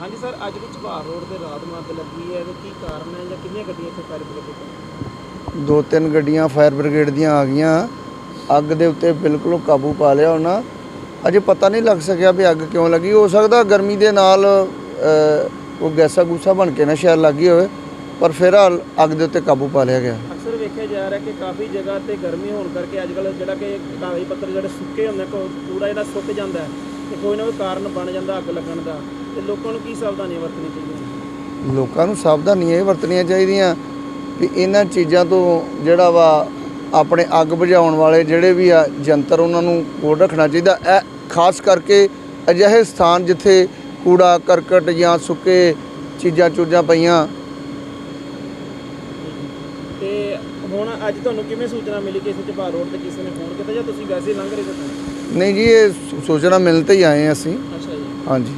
ਹਾਂਜੀ ਸਰ ਅੱਜ ਵੀ ਝਬਾਰ ਰੋਡ ਤੇ ਰਾਤ ਨੂੰ ਅੱਗ ਲੱਗੀ ਹੈ ਤੇ ਕੀ ਕਾਰਨ ਹੈ ਜਾਂ ਕਿੰਨੀਆਂ ਗੱਡੀਆਂ ਇੱਥੇ ਫਾਇਰ ਬ੍ਰਿਗੇਡ ਦੋ ਤਿੰਨ ਗੱਡੀਆਂ ਫਾਇਰ ਬ੍ਰਿਗੇਡ ਦੀਆਂ ਆ ਗਈਆਂ। ਅੱਗ ਦੇ ਉੱਤੇ ਬਿਲਕੁਲ ਕਾਬੂ ਪਾ ਲਿਆ ਉਹਨਾਂ। ਅਜੇ ਪਤਾ ਨਹੀਂ ਲੱਗ ਸਕਿਆ ਵੀ ਅੱਗ ਕਿਉਂ ਲੱਗੀ। ਹੋ ਸਕਦਾ ਗਰਮੀ ਦੇ ਨਾਲ ਉਹ ਗੈਸਾ ਗੂਸਾ ਬਣ ਕੇ ਨਾ ਸ਼ਾਇਦ ਲੱਗੀ ਹੋਵੇ ਪਰ ਫਿਰ ਅੱਗ ਦੇ ਉੱਤੇ ਕਾਬੂ ਪਾ ਲਿਆ ਗਿਆ। ਅਕਸਰ ਵੇਖਿਆ ਜਾ ਰਿਹਾ ਕਿ ਕਾਫੀ ਜਗ੍ਹਾ ਤੇ ਗਰਮੀ ਹੋਣ ਕਰਕੇ ਅੱਜ ਕੱਲ੍ਹ ਜਿਹੜਾ ਕਿ ਕਾਗਜ਼ ਪੱਤਰ ਜਿਹੜੇ ਸੁੱਕੇ ਹੁੰਦੇ ਕੋ ਕੂੜਾ ਜਿਹੜਾ ਸੁੱਕ ਜਾਂਦਾ ਹੈ ਤੇ ਕੋਈ ਨਾ ਕੋਈ ਕਾਰਨ ਬਣ ਜਾਂਦਾ ਅੱਗ ਲੱਗਣ ਦਾ ਤੇ ਲੋਕਾਂ ਨੂੰ ਕੀ ਸਾਵਧਾਨੀਆਂ ਵਰਤਣੀ ਚਾਹੀਦੀਆਂ? ਲੋਕਾਂ ਨੂੰ ਸਾਵਧਾਨੀਆਂ ਇਹ ਵਰਤਣੀਆਂ ਚਾਹੀਦੀਆਂ ਵੀ ਇਹਨਾਂ ਚੀਜ਼ਾਂ ਤੋਂ ਜਿਹੜਾ ਵਾ ਆਪਣੇ ਅੱਗ ਬੁਝਾਉਣ ਵਾਲੇ ਜਿਹੜੇ ਵੀ ਆ ਜੰਤਰ ਉਹਨਾਂ ਨੂੰ ਕੋਲ ਰੱਖਣਾ ਚਾਹੀਦਾ। ਇਹ ਖਾਸ ਕਰਕੇ ਅਜਿਹੇ ਸਥਾਨ ਜਿੱਥੇ ਕੂੜਾ ਕਰਕਟ ਜਾਂ ਸੁੱਕੇ ਚੀਜ਼ਾਂ ਚੂਜ਼ਾਂ ਪਈਆਂ। ਤੇ ਹੁਣ ਅੱਜ ਤੁਹਾਨੂੰ ਕਿਵੇਂ ਸੂਚਨਾ ਮਿਲੀ ਕਿ ਇਸ ਝਬਾਰ ਰੋਡ ਤੇ ਕਿਸੇ ਨੇ ਫੋਨ ਕੀਤਾ ਜਾਂ ਤੁਸੀਂ ਵੈਸੇ ਲੰਘ ਰਹੇ ਸੀ ਨਹੀਂ ਜੀ ਇਹ ਸੂ- ਸੂਚਨਾ ਮਿਲਣ ਤੇ ਹੀ ਆਏ ਹਾਂ ਅਸੀਂ। ਅੱਛਾ ਜੀ। ਹਾਂਜੀ।